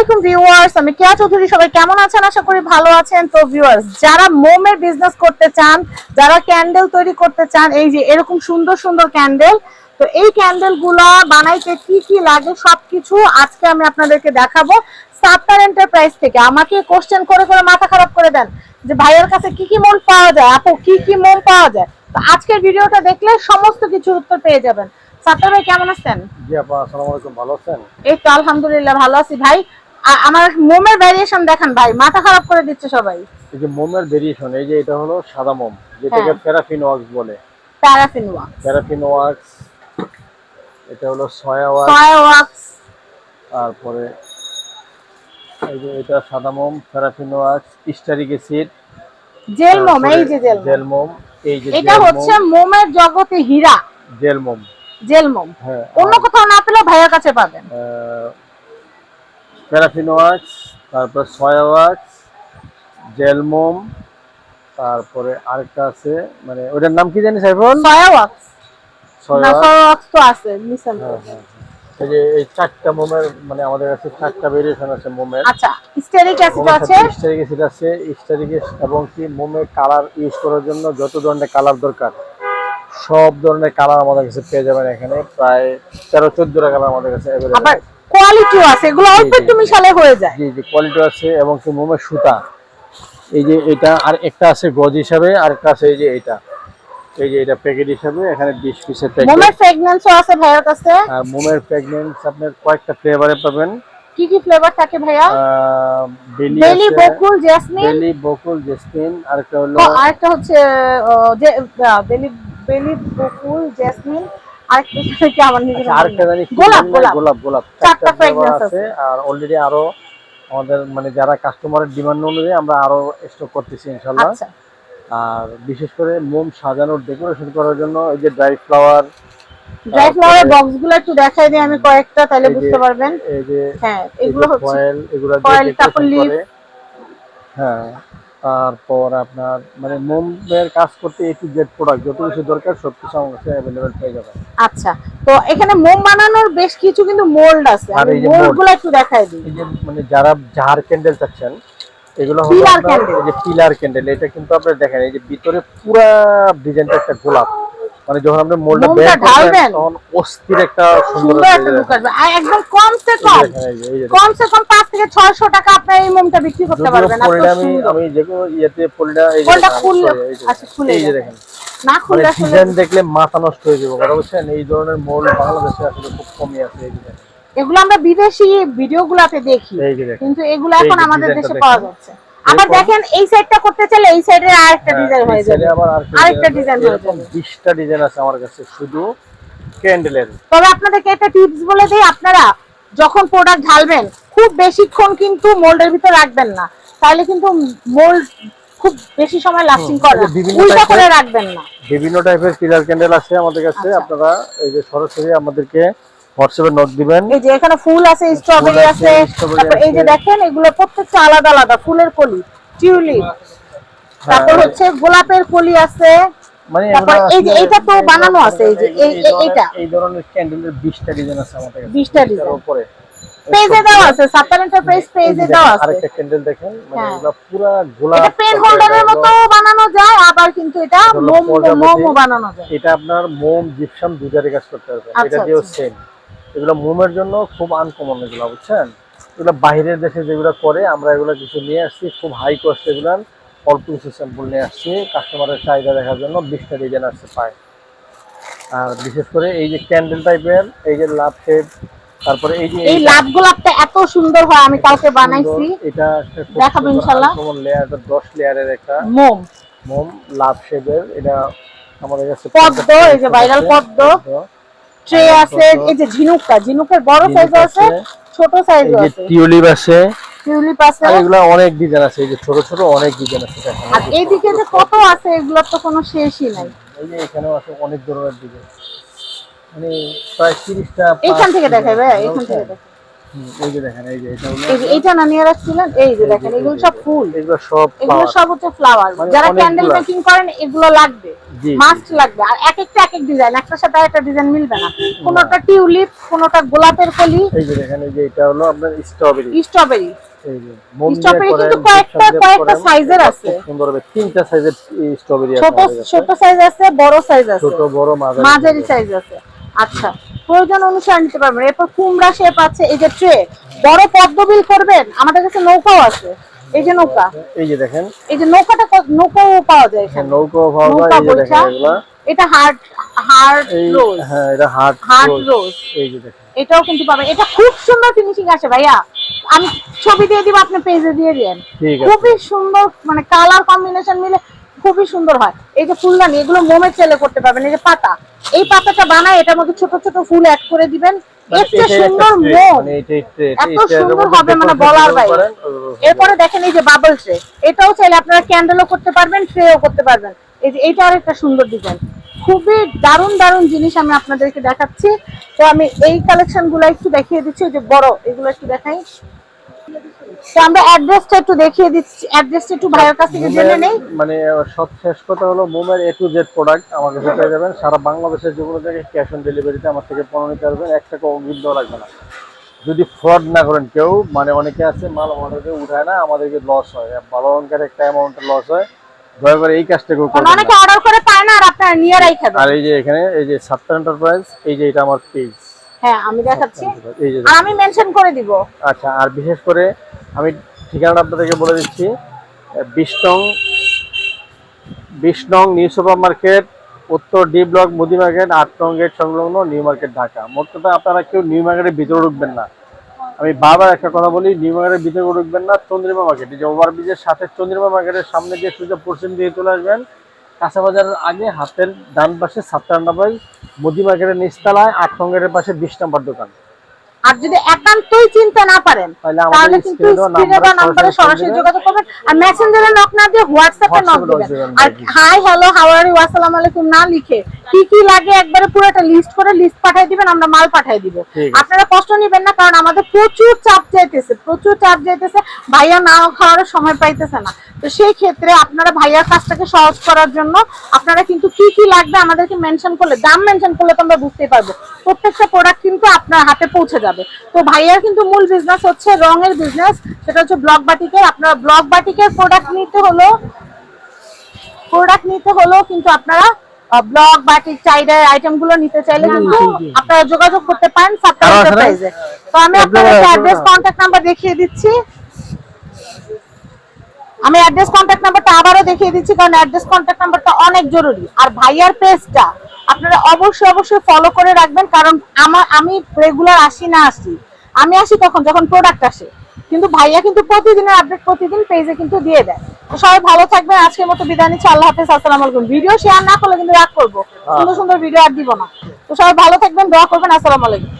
আলাইকুম ভিউয়ার্স আমি কেয়া চৌধুরী সবাই কেমন আছেন? আশা করি ভালো আছেন। তো ভিউয়ার্স যারা মোমের বিজনেস করতে চান যারা ক্যান্ডেল তৈরি করতে চান এই যে এরকম সুন্দর সুন্দর ক্যান্ডেল তো এই ক্যান্ডেলগুলা বানাইতে কি কি লাগে সবকিছু আজকে আমি আপনাদেরকে দেখাবো সাত্তার এন্টারপ্রাইজ থেকে। আমাকে কোশ্চেন করে করে মাথা খারাপ করে দেন যে ভাইয়ের কাছে কি কি মোম পাওয়া যায় আপু কি কি মোম পাওয়া যায়? তো আজকের ভিডিওটা দেখলে সমস্ত কিছুর উত্তর পেয়ে যাবেন। সাত্তার ভাই কেমন আছেন? জি আপা আসসালামু আলাইকুম ভালো আছেন? এই তো আলহামদুলিল্লাহ ভালো আছি। ভাই আমার মোমের ভেরিয়েশন দেখেন ভাই মাথা খারাপ করে দিচ্ছে সবাই। এই যে মোমের ভেরিয়েশন এই যে এটা হলো সাদা মোম যেটাকে। প্যারাফিন ওয়াক্স বলে। প্যারাফিন ওয়াক্স প্যারাফিন ওয়াক্স এটা হলো সয়া ওয়াক্স সয়া ওয়াক্স তারপরে এই যে এটা সাদা মোম paraffin wax stearic acid gel মোম এই যে জেল জেল মোম এই যে এটা হচ্ছে মোমের জগতে হীরা। জেল মোম। জেল মোম। হ্যাঁ অন্য কোথাও না পেলেও ভাইয়ের কাছে পাবেন। প্যারাফিন ওয়াক্স তারপর সয়া ওয়াক্স জেল মোম তারপরে আরেকটা আছে মানে ওটার নাম কি জানি সাইফুল? সয়া ওয়াক্স সয়া না wax, সয়া ওয়াক্স তো আছে মিশন হ্যাঁ, হ্যাঁ, হ্যাঁ। এই যে এই চারটা মোমের মানে আমাদের কাছে চারটা ভেরিয়েশন আছে মোমের। আচ্ছা স্টেরিক অ্যাসিড আছে। স্টারিক অ্যাসিড আছে স্টারিক এবং কি মোমের কালার ইউজ করার জন্য যত ধরনের কালার দরকার সব ধরনের কালার আমাদের কাছে পেয়ে যাবেন এখানে প্রায় তেরো চোদ্দটা কালার আমাদের কাছে অ্যাভেলেবল কোয়ালিটিও আছে এগুলো অল্প। একটু মিশালে হয়ে যায়। জি জি কোয়ালিটি আছে এবং কি মোমের সুতা। এই যে এটা আর একটা আছে গজ হিসাবে আর একটা আছে এই যে এটা। এই যে এটা প্যাকেট হিসাবে এখানে বিশ পিসের প্যাকেট মোমের ফ্রেগনেন্সও আছে ভাইয়ের কাছে? আর মোমের প্রেগনেন্স আপনার কয়েকটা ফ্লেভারে পাবেন। কি কি ফ্লেভার থাকে ভাইয়া? বেলি বকুল জেসমিন? বেলি বকুল জেসমিন আরেকটা হলো ও, আরেকটা হচ্ছে বেলি বেলি বকুল জেসমিন আরেকটা কি আমার নিজের আচ্ছা, আরেকটা জানি গোলাপ গোলাপ। গোলাপ গোলাপ। চারটা চারটা আছে। আর অলরেডি আরও আমাদের মানে যারা কাস্টমারের ডিমান্ড অনুযায়ী আমরা আরও স্টক করতেছি ইনশাল্লাহ আচ্ছা। আর বিশেষ করে মোম সাজানোর ডেকোরেশন করার জন্য এই যে ড্রাই ফ্লাওয়ার ড্রাই ফ্লাওয়ার তারপরে- বক্সগুলো একটু দেখাই দিই আমি কয়েকটা তাহলে বুঝতে পারবেন। এই যে হ্যাঁ এগুলো হচ্ছে ফয়েল এগুলো foil, তারপর decoration হ্যাঁ। তারপর আপনার মানে মোমের কাজ করতে এটি জেড প্রোডাক্ট যত কিছু দরকার সব কিছু আমার কাছে अवेलेबल পেয়ে যাবেন। আচ্ছা তো এখানে মোম বানানোর বেশ কিছু কিন্তু মোল্ড আছে। আমি এই যে মোল্ড mold। গুলো একটু দেখাই দিই। এই যে মানে যারা জার ক্যান্ডেল চাচ্ছেন এগুলো হলো এই যে পিলার ক্যান্ডেল এটা কিন্তু আপনারা দেখেন এই যে ভিতরে পুরো ডিজাইনটা একটা গোলাপ। মানে যখন আপনি বের করবেন তখন অস্থির একটা সুন্দর একটা লুক আসবে। আর একদম কমসে কম কমসে কম পাঁচ থেকে ছয়শো টাকা আপনার এই মোমটা বিক্রি করতে পারবেন। এত আমি আমি ইয়েতে এই যে খুললে- sorry, এই যে আচ্ছা, খুলে এই যে দেখেন। দেখেন। না মানে খুললে আসলে দেখলে মাথা নষ্ট হয়ে যাবে কথা বলছেন এই ধরনের মোল বাংলাদেশে আসলে খুব কমই আছে এই যে এগুলো আমরা বিদেশি ভিডিও গুলাতে দেখি কিন্তু এগুলো এখন আমাদের দেশে পাওয়া যাচ্ছে। আবার দেখেন এই সাইডটা করতে চাইলে এই আরেকটা হ্যাঁ, ডিজাইন হয়ে যাবে। আরেকটা আছে। হয়ে যাবে। 20টা ডিজাইন আছে আমার কাছে শুধু ক্যান্ডেলের তবে আপনাদেরকে একটা টিপস বলে দিই আপনারা যখন প্রোডাক্ট ঢালবেন খুব বেশিক্ষণ কিন্তু মোল্ডের ভিতর রাখবেন না। তাহলে কিন্তু মোল্ড খুব বেশি সময় লাস্টিং করে উল্টা করে রাখবেন না। বিভিন্ন টাইপের পিলার ক্যান্ডেল আছে আমাদের কাছে। আচ্ছা। আপনারা এই যে সরাসরি আমাদেরকে হোয়াটসঅ্যাপে নোট দিবেন। এই যে এখানে ফুল আছে স্ট্রবেরি আছে তারপর এই যে দেখেন এগুলো প্রত্যেকটা আলাদা আলাদা ফুলের কলি টিউলিপ তারপর হ্যাঁ, হচ্ছে গোলাপের কলি আছে মানে এই যে আসলে তো বানানো আছে, এই যে এই- এই- ধরনের- এইটা। এই ধরনের ক্যান্ডেলের 20টা ডিজাইন আছে আমাদের 20টা ডিজাইন উপরে। পেজে দেওয়া আছে সাত্তার এন্টারপ্রাইজ পেজে যে আছে। আরেকটা ক্যান্ডেল দেখেন মানে হ্যাঁ। এগুলো গোলাপ এটা পেন হোল্ডারের মতো বানানো যায় আবার কিন্তু এটা মোম। মোমও বানানো যায়। এটা আপনার মোম জিপসাম দুটারই কাজ করতে পারবে আচ্ছা, এটা দিয়েও আচ্ছা। সেম এগুলো মোমের জন্য খুব আনকমন এগুলো বুঝছেন? এগুলো বাইরের দেশে যেগুলো করে আমরা এগুলো কিছু নিয়ে আসছি খুব হাই কস্ট এগুলো। অল্প কিছু স্যাম্পল নিয়ে আসছি। কাস্টমারের চাহিদা দেখার জন্য বিশটা ডিজাইন আসছে পায়। আর বিশেষ করে এই যে ক্যান্ডেল টাইপের এই যে লাভ শেপ তারপরে এই যে এই লাভ গোলাপটা এত সুন্দর হয় আমি কালকে বানাইছি। এটা দেখাবো ইনশাল্লাহ। uncommon layer, এটা লেয়ারের একটা মোম। মোম লাভ শেপের এটা আমাদের কাছে পদ্ম, এই যে viral পদ্ম। ট্রে আছে এই যে ঝিনুকটা ঝিনুকের বড় সাইজ আছে আছে, ছোট এই যে আছে। টিউলিপ আছে টিউলিপ আছে। আর এগুলো অনেক ডিজাইন আছে এই যে ছোট ছোট অনেক ডিজাইন আছে আর এইদিকে যে কত আছে এগুলোর তো কোনো শেষই নাই। এই যে এখানেও আছে অনেক ধরনের ডিজাইন মানে প্রায় এইখান থেকে দেখাই ভাই এইখান থেকে দেখাই এই যে দেখেন এই যে এটা হলো এই যে এইটা না নিয়ে রাখছিলেন? এই যে দেখেন এগুলো সব ফুল। এগুলো সব এগুলো সব হচ্ছে ফ্লাওয়ার মানে যারা ক্যান্ডেল মেকিং করেন এগুলো লাগবে। মাস্ট লাগবে। আর এক একটা এক এক ডিজাইন একটার সাথে একটা ডিজাইন মিলবে না। কোনোটা টিউলিপ কোনোটা গোলাপের কলি। এই যে দেখেন এই যে এটা হলো আপনার স্ট্রবেরি স্ট্রবেরি এই যে মোম দিয়ে Strawberry করেন, কিন্তু কয়েকটা- কয়েকটা করেন, size এর এটা আছে। সুন্দর হবে। তিনটা সাইজের স্ট্রবেরি আছে ছোট ছোট সাইজ আছে বড় সাইজ আছে। ছোট বড় মাঝারি মাঝারি সাইজ আছে। আচ্ছা প্রয়োজন অনুসারে নিতে পারবেন। এরপর কুমড়া শেপ আছে এই যে ট্রে বড় পদ্মবিল করবেন আমাদের কাছে নৌকাও আছে। এই যে নৌকা। এই যে দেখেন। এই যে নৌকাটা নৌকাও পাওয়া যায় হ্যাঁ, এখানে নৌকো পাওয়া যায় নৌকা এই যে দেখেন এটা হার্ট হার্ট রোজ হ্যাঁ এটা হার্ট রোজ এই যে দেখেন। এটাও কিন্তু পাবেন। এটা খুব সুন্দর ফিনিশিং আছে ভাইয়া। আমি ছবি দিয়ে দিব আপনি পেজে দিয়ে দিয়েন। খুবই সুন্দর মানে কালার কম্বিনেশন মিলে খুবই সুন্দর হয়। এই যে ফুলদানি এগুলো মোমের চেলে করতে পারবেন। এই যে পাতা এই পাতাটা বানায় এটার মধ্যে ছোট ছোট ফুল অ্যাড করে দিবেন। মানে সুন্দর মোম। মানে এত সুন্দর হবে মানে বলার বাইরে। হবে। এরপরে দেখেন এই যে বাবল ট্রে এটাও চাইলে আপনারা ক্যান্ডেলও করতে পারবেন ট্রেও করতে পারবেন। এই যে এটা আর একটা সুন্দর ডিজাইন খুবই দারুণ দারুণ জিনিস আমি আপনাদেরকে দেখাচ্ছি। তো আমি এই কালেকশনগুলো একটু দেখিয়ে দিচ্ছি যে বড় এগুলো একটু দেখাই। তো আমরা অ্যাড্রেসটা একটু দেখিয়ে দিচ্ছি অ্যাড্রেসটা একটু ভাইয়ের কাছ থেকে জেনে নেই। মানে সব শেষ কথা হলো মোমের এ টু জেড প্রোডাক্ট আমার কাছে পেয়ে যাবেন সারা বাংলাদেশের যে কোনো জায়গায় ক্যাশ অন ডেলিভারিতে আমার থেকে পণ্য নিতে পারবেন এক টাকা অগ্রিম দেওয়া লাগবে না। যদি ফ্রড না করেন কেউ মানে অনেকে আছে মাল আমাদেরকে উঠায় না আমাদেরকে লস হয়। ভালো অঙ্কের একটা অ্যামাউন্টের লস হয়। দয়া করে এই কাজটা কেউ অনেকে অর্ডার করে পায় না আর আপনারা নিয়ে রাখা আর এই যে এখানে এই যে সাপ্তাহ এন্টারপ্রাইজ এই যে এটা আমার পেজ হ্যাঁ আমি দেখাচ্ছি। আর আমি মেনশন করে দিব। আচ্ছা আর বিশেষ করে আমি ঠিকানাটা আপনাদেরকে বলে দিচ্ছি। বিশ নং বিশ নং নিউ সুপার মার্কেট উত্তর ডি ব্লক মুদি মার্কেট আট নং গেট সংলগ্ন নিউ মার্কেট ঢাকা। মোট কথা আপনারা কেউ নিউ মার্কেটের ভিতরে ঢুকবেন না। আমি বারবার একটা কথা বলি, নিউ মার্কেটের ভিতরে ঢুকবেন না, চন্দ্রিমা মার্কেট যে ওভারব্রিজের সাথে চন্দ্রিমা মার্কেটের সামনে দিয়ে সোজা পশ্চিম দিয়ে চলে আসবেন কাঁচা বাজারের আগে হাতের ডান পাশে সাতটা নাম্বার মোদি মার্কেটের নিচতলায় আট নম্বরের পাশে বিশ নাম্বার দোকান। আর যদি একান্তই চিনতে না পারেন তাহলে কিন্তু স্ক্রিনে দেওয়া নাম্বারে সরাসরি যোগাযোগ করবেন আর মেসেঞ্জারে নক না দিয়ে হোয়াটসঅ্যাপে নক দিবেন। আর hi hello how are you আসসালামু আলাইকুম না লিখে কি কি লাগে একবারে পুরো একটা লিস্ট করে লিস্ট পাঠিয়ে দিবেন আমরা মাল পাঠিয়ে দিব। আপনারা কষ্ট নেবেন না কারণ আমাদের প্রচুর চাপ যাইতেছে প্রচুর চাপ যাইতেছে। ভাইয়া না খাওয়ার সময় পাইতেছে না। তো সেই ক্ষেত্রে আপনারা ভাইয়ার কাজটাকে সহজ করার জন্য আপনারা কিন্তু কি কি লাগবে আমাদেরকে মেনশন করলে দাম মেনশন করলে তো আমরা বুঝতেই পারব প্রত্যেকটা প্রোডাক্ট কিন্তু আপনার হাতে পৌঁছে যাবে তো ভাইয়ার কিন্তু মূল বিজনেস হচ্ছে রঙের বিজনেস সেটা হচ্ছে ব্লক বাটিকের আপনারা ব্লক বাটিকের প্রোডাক্ট নিতে হলো প্রোডাক্ট নিতে হলো কিন্তু আপনারা ব্লক বাটিক চাইডার আইটেমগুলো নিতে চাইলে কিন্তু আপনারা যোগাযোগ করতে পারেন আছে না? এন্টারপ্রাইজে তো আমি আপনাদের অ্যাড্রেস। কন্ট্যাক্ট নাম্বার দেখিয়ে দিচ্ছি আমি অ্যাড্রেস কন্ট্যাক্ট নাম্বারটা আবারও দেখিয়ে দিচ্ছি কারণ অ্যাড্রেস কন্ট্যাক্ট নাম্বারটা অনেক জরুরি। আর ভাইয়ার পেজটা আপনারা অবশ্যই অবশ্যই ফলো করে রাখবেন কারণ আমার আমি রেগুলার আসি না আসি। আমি আসি তখন যখন প্রোডাক্ট আসে। কিন্তু ভাইয়া কিন্তু প্রতিদিনের আপডেট প্রতিদিন পেজে কিন্তু দিয়ে দেয়। তো সবাই ভালো থাকবেন আজকের মতো বিদায় নিচ্ছি আল্লাহ হাফেজ আসসালামু আলাইকুম। ভিডিও শেয়ার না করলে কিন্তু রাগ করব। সুন্দর সুন্দর ভিডিও আর দিব না। তো সবাই ভালো থাকবেন দোয়া করবেন আসসালামু আলাইকুম।